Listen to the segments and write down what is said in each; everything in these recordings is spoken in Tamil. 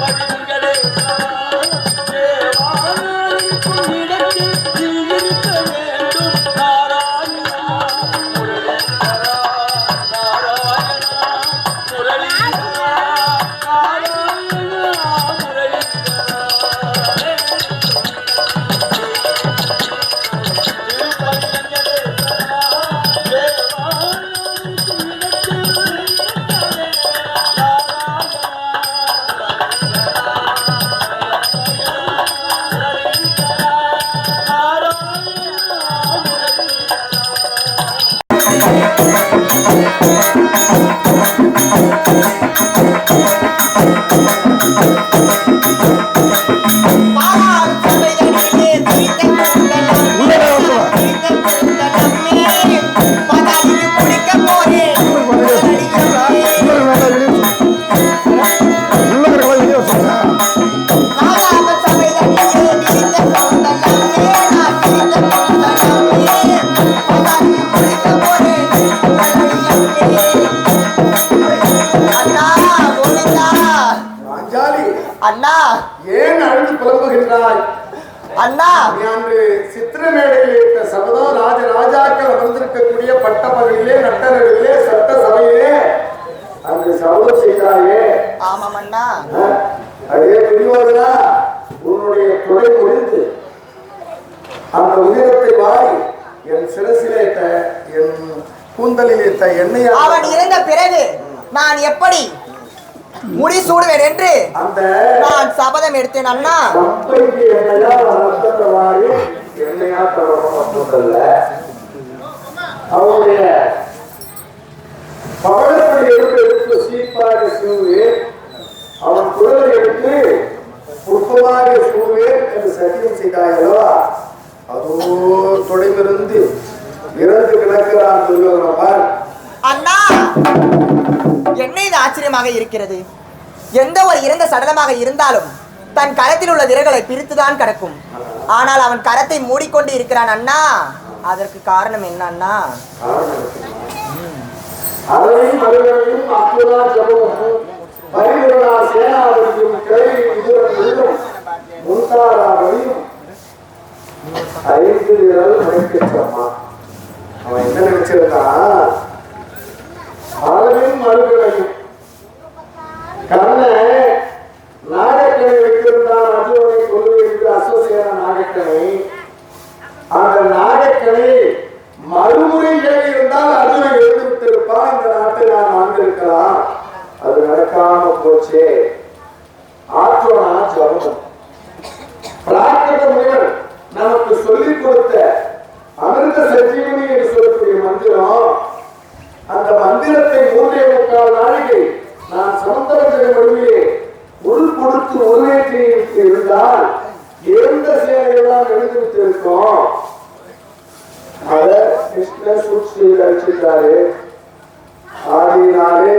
பாலாறு அண்ணா! அன்று சித்திரமேடையில் இருக்க சபதோ ராஜ ராஜாக்கள் அமர்ந்திருக்கக்கூடிய பட்டப்பகலிலே நட்டநடுவிலே சட்ட சபையிலே அன்று சபதம் செய்தாயே ஆமாம் அண்ணா அதே துரியோதனா உன்னுடைய துணை முடிந்து அந்த உதிரத்தை வாரி என் சிரசிலே என் கூந்தலில் எண்ணெயை அவன் இறந்த பிறகு நான் எப்படி முடி சூடுவேன் என்று அந்த நான் சபதம் எடுத்தேன். அண்ணா. அவனுடைய பவளத்தை எடுத்து எடுத்து சீப்பாக சூழு அவன் குரலை எடுத்து புஷ்பமாக சூழு என்று சத்தியம் செய்தாயோ அதோ தொலைவிருந்து இறந்து கிடக்கிறான் துரியோதனபார் அண்ணா! என்ன இது ஆச்சரியமாக இருக்கிறது. எந்த ஒரு இறந்த சடலமாக இருந்தாலும் தன் கரத்தில் உள்ள விரல்களை பிரித்துதான் கிடக்கும். ஆனால் அவன் கரத்தை மூடிக்கொண்டு இருக்கிறான் அண்ணா. அதற்கு காரணம் என்ன அண்ணா? ஐந்து விரல் அவன் என்ன அளவின் அதையும் மறுகளையும் கண்ணை நாகக்கணை வைத்திருந்தான் அர்ஜுனனை கொண்டு என்று அசோசியேன நாகக்கணை அந்த நாகக்கணை மறுமுறை ஏறி இருந்தால் அர்ஜுனன் எழுந்துவிட்டு இருப்பான் இந்த நாட்டில் நாம் ஆண்டிருக்கலாம் அது நடக்காம போச்சே ஆற்றோனா ஜபம் பிரார்த்தக முனிவர் நமக்கு சொல்லிக் கொடுத்த அமிர்த சஞ்சீவனி என்று சொல்லக்கூடிய மந்திரம் அந்த மந்திரத்தை மூன்றே முக்கால் நாளிகை நான் சமுத்திரத்தின் வழியே உள் கொடுத்து உருவேற்றி இருந்தால் எந்த சேவையெல்லாம் எழுதிவிட்டு இருக்கோம் அத கிருஷ்ண சூழ்ச்சி அழிச்சிட்டாரு ஆடினாலே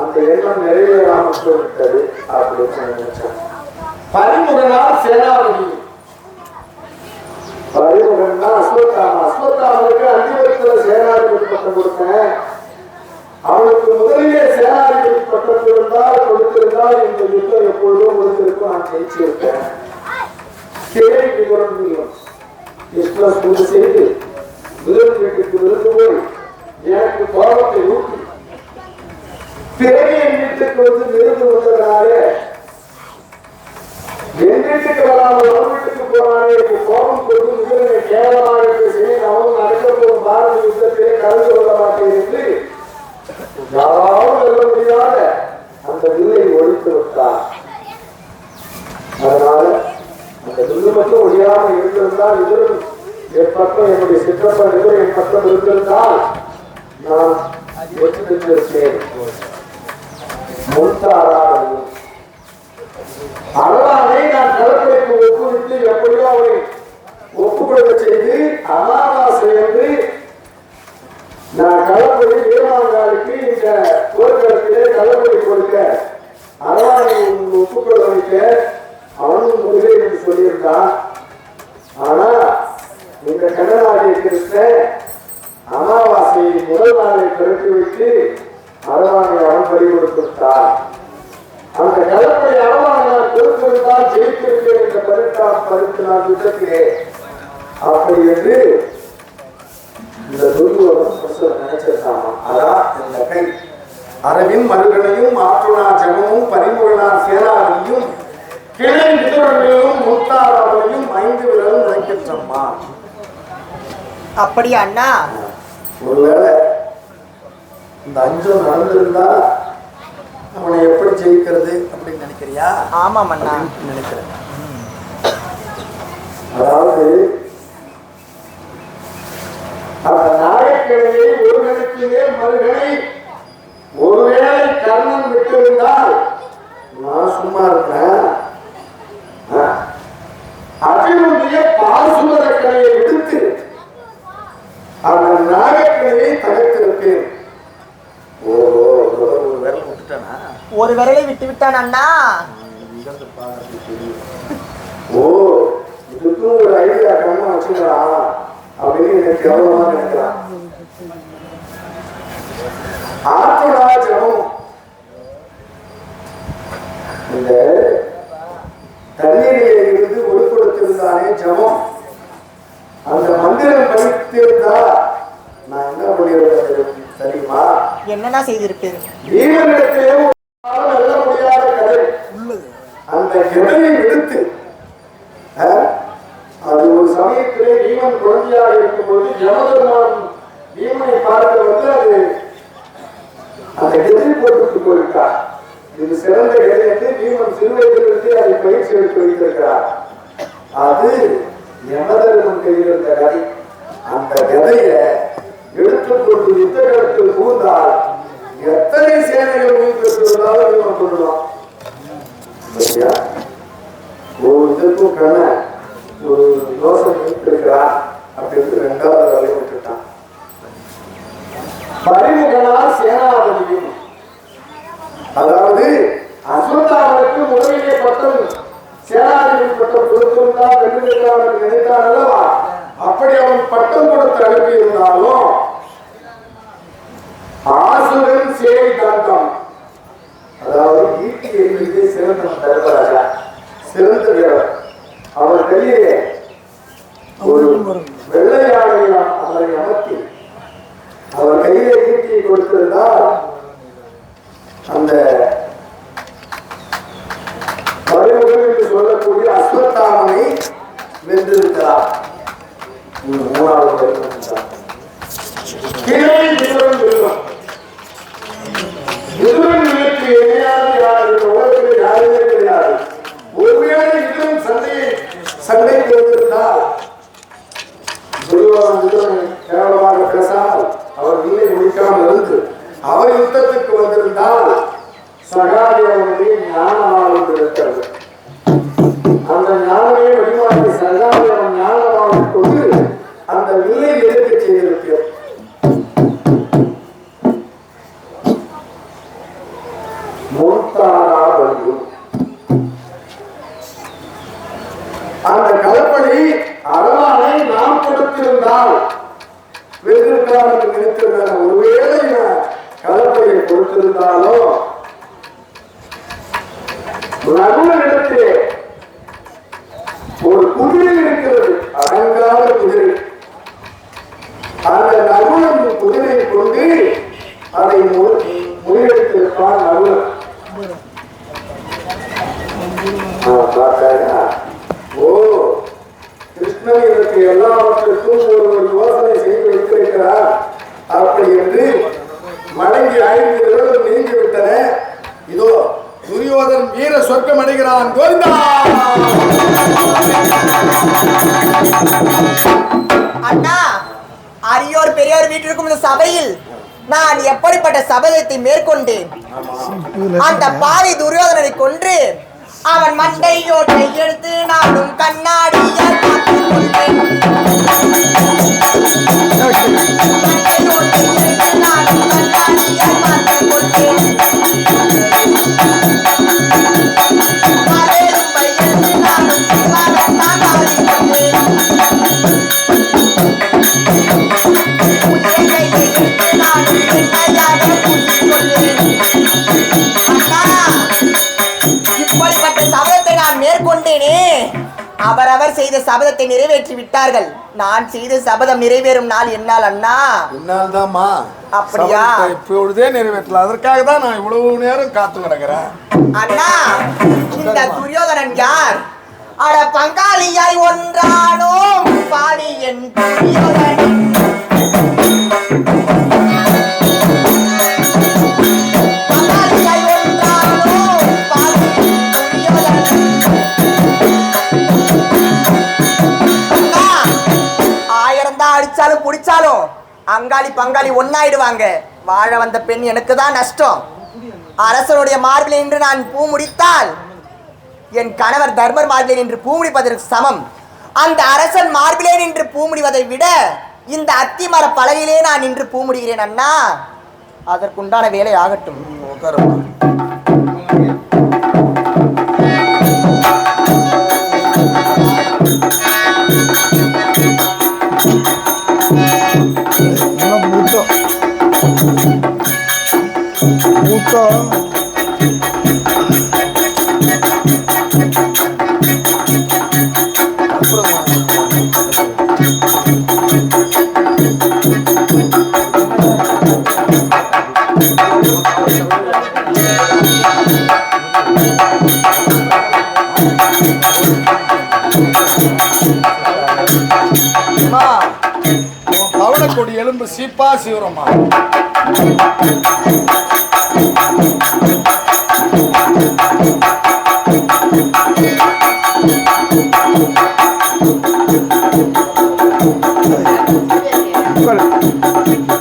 அந்த எண்ணம் நிறைவேறாமல் போய்விட்டது அப்படின்னு நினைச்சேன் பரிமுகனால் சேனாபதி. பரிமுகன்னா அஸ்வத்தாமா? அஸ்வத்தாமனுக்கு அந்திவரத்துல சேனாதிபதி பட்டம் கொடுத்தேன். அவனுக்கு முதலிலே சேனாதிபதி பட்டம் இருந்தால் கொடுத்திருந்தால் இந்த யுத்தம் எப்பொழுதும் முடிந்திருக்கும் நான் ஜெயிச்சிருக்கேன் கேள்வி குறைந்துள்ளோம் கிருஷ்ண பூஜை செய்து முதல் வீட்டுக்கு விருந்து போய் எனக்கு கோபத்தை ஊட்டி பிறகு என் வீட்டுக்கு வந்து விருந்து வந்ததுனாலே என் வீட்டுக்கு வராமல் அவன் வீட்டுக்கு போனாலே எனக்கு கோபம் கொண்டு முதலினை கேவலமாக பேசி அவன் நடக்க போகும் பாரத யுத்தத்திலே கலந்து கொள்ள மாட்டேன் என்று யாராலும் வெல்ல முடியாத இருந்தால் இருந்திருந்தால் என் பக்கம் என்னுடைய சிற்றப்பன் எதிரும் என் பக்கம் இருந்திருந்தால் நான் வெற்றி பெற்றிருப்பேன் அதனாலே நான் கலப்பைக்கு ஒப்புவித்து எப்படியோ அவனை ஒப்புக்கொடுக்க செய்து அமாவாசை என்று நான் கலப்படி நினைச்சிருக்காமா அதான் இந்த கை அரவின் மருகனையும் ஆற்றுணா ஜகமும் பரிமுகனார் சேராதியும் கிளை விதுரனையும் முத்தாராவையும் ஐந்து விரலும் நினைக்கின்றம்மா. அப்படியா அண்ணா? ஒருவேளை இந்த அஞ்சும் நடந்திருந்தா அவனை எப்படி ஜெயிக்கிறது அப்படின்னு நினைக்கிறியா? ஆமாம் அண்ணா. நினைக்கிறேன். அதாவது அந்த நாயக்கிழமையை ஒருவனுக்கு மேல் மறுகனை ஒருவேளை கர்ணன் விட்டிருந்தால் நான் சும்மா இருக்கிறேன் அபினுடைய பாசுமரக்கலையை விடுத்து அந்த நாயக்கிழமையை தடுத்திருப்பேன். ஓஹோ ஒரு விரல் விட்டு விட்டான் அண்ணா. ஓ இதுக்கும் ஒரு ஐடியா அப்படின்னு எனக்கு நினைக்கிறான். ஆத்மராஜனம் இந்த தண்ணீரிலே இருந்து ஒடுக்கொடுத்திருந்தானே ஜபம். அந்த மந்திரம் படித்திருந்தா நான் என்ன பண்ணிருக்கேன் தெரியுமா? என்னென்ன செய்திருப்பேன் வீரனிடத்திலே ஒரு நாளும் வெல்ல முடியாத கதை அந்த கதையை எடுத்து அஹ், அது ஒரு சமயத்திலே பீமன் குழந்தையாக இருக்கும்போது யமதர்மான் பீமனை பார்க்க வந்து அது அந்த கெதிரி போட்டு போயிருக்கார் இது சிறந்த கதை என்று பீமன் சிறுவயதிலிருந்து அதை பயிற்சி எடுத்து வைத்திருக்கிறார். அது யமதர்மன் கையில் இருந்த கதை. அந்த கதையை எடுத்துக்கொண்டு யுத்தகத்தில் கூர்ந்தால் எத்தனை சேனைகள் மீது பீமன் இவன் கொள்ளலாம் சரியா? ஒரு இதுக்கும் கண்ண ஒரு யோசனை இருக்கிறான் அப்படின்னு ரெண்டாவது வேலையை விட்டுட்டான் பரிமுகனா சேனாபதியும் அதாவது அஸ்வத்தாமனுக்கு முதலிலே பட்டம் சேனாதிபதி பட்டம் கொடுத்திருந்தால் வெற்றிருக்காமல் நினைத்தான் அல்லவா? அப்படி அவன் பட்டம் கொடுத்து அனுப்பியிருந்தாலும் ஆசுரன் சேவை தாண்டம் அதாவது ஈட்டி எண்ணிக்கை சிறந்த தர்மராஜா சிறந்த வீரர். மூத்தாரா அந்த கலப்படி அரவானை நாம் கொடுத்திருந்தால் வென்றிருக்கலாம் என்று ஒருவேளை நான் கலப்பையை கொடுத்திருந்தாலும் ஒரு குதிரை இருக்கிறது. அடங்காத குதிரை. அந்த நகுலன் குதிரையை கொண்டு அதை மு- முறியடித்திருப்பான் நகுலன் ஓ கிருஷ்ணன் இதற்கு எல்லாவற்றுக்கும் ஒரு ஒரு யோசனை செய்து வைத்திருக்கிறார் அப்படி என்று மடங்கி ஐந்து விரலும் நீங்கி விட்டன இதோ துரியோதன் வீர சொர்க்கம் அடைகிறான் கோவிந்தா அண்ணா அரியோர் பெரியோர் வீட்டிற்கும் இந்த சபையில் நான் எப்படிப்பட்ட சபதத்தை மேற்கொண்டேன்? அந்த பாவி துரியோதனனை கொன்று அவன் மண்டையோட்டை எடுத்து நானும் கண்ணாடியால் பார்த்துக் கொண்டேன். சபதத்தை நிறைவேற்றி விட்டார்கள். நான் செய்த சபதம் நிறைவேறும் நாள் என்னால் அண்ணா. என்னால் தான்மா அப்படியா? இப்பொழுதே நிறைவேற்றல அதற்காக தான் நான் இவ்வளவு நேரம் காத்து கிடக்கிறேன். அண்ணா இந்த துரியோதனன் யார்? அட பங்காளியாய் ஒன்றானோம் பங்காளி பங்காளி ஒன்னாயிடுவாங்க வாழ வந்த பெண் எனக்கு தான் நஷ்டம். அரசனுடைய மார்பில் நின்று நான் பூ முடித்தால் என் கணவர் தர்மர் மார்பிலே நின்று பூ முடிப்பதற்கு சமம். அந்த அரசன் மார்பிலே நின்று பூ முடிவதை விட இந்த அத்திமர பலகையிலே நான் நின்று பூ முடிகிறேன் அண்ணா. அதற்குண்டான வேலை ஆகட்டும். மூத்தம் பவளக்கொடி எலும்பு சீப்பா சீவரமா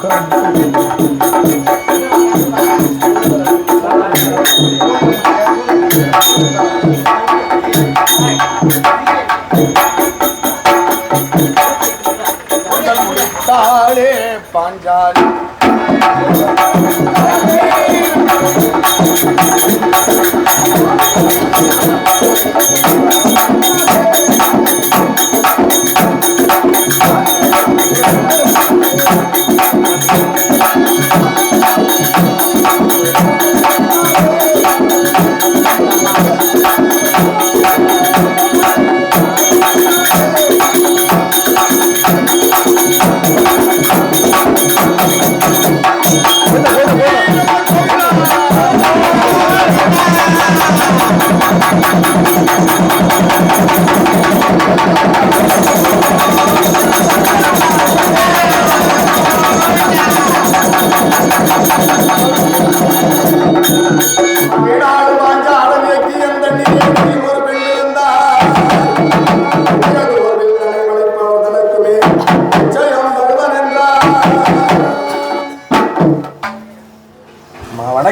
உட்காரு தாளே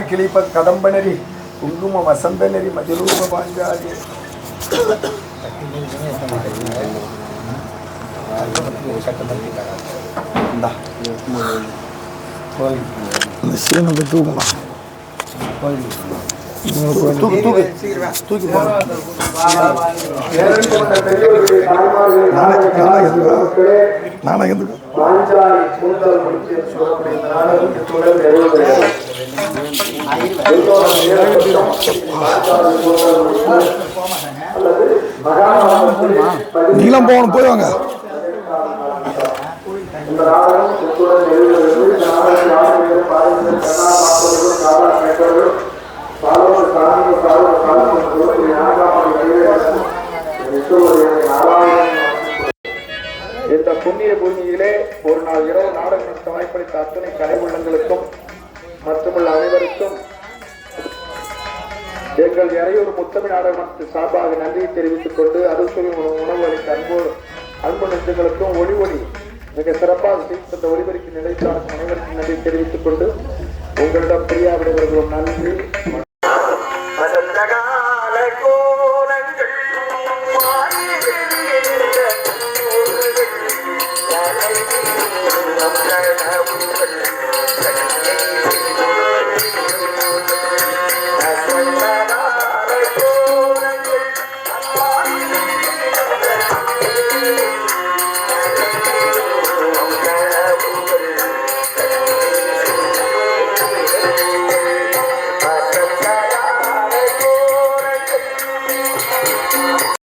மவனக்கிளிப்ப கதம்ப நெறி குங்கும வசந்த நெறி மதிலூப பாஞ்சாலி. இந்தா. இந்த சீனை பாஞ்சாலி கூந்தல் முடிச்சு என்று சொல்லக்கூடிய இந்த நாடகம் இத்துடன் நீங்களும் போகணும் போய் வாங்க இந்த நாடகம் இத்துடன். இந்த ஆசிரியர் பாரதியார் கண்ணா காலா கேட்டவர்கள் பாலவர் இந்த புண்ணிய பூமியிலே ஒரு நாள் இரவு நாடகம் வாய்ப்பளித்த அத்தனை கலைவுள்ளங்களுக்கும் மற்றுமுள்ள அனைவருக்கும் எங்கள் இறையூர் முத்தமிழ் நாடகத்தின் சார்பாக நன்றியை தெரிவித்துக் கொண்டு அறுசுவை உணவு அளித்த அன்பு அன்பு நெஞ்சங்களுக்கும் ஒளி ஒளி. மிக சிறப்பாக செய்த இந்த ஒளிபரிக்கு நிலைத்தான அனைவருக்கும் நன்றி தெரிவித்துக் கொண்டு உங்களிடம் பிரியா விடைபெறுகிறோம் நன்றி வணக்கம்.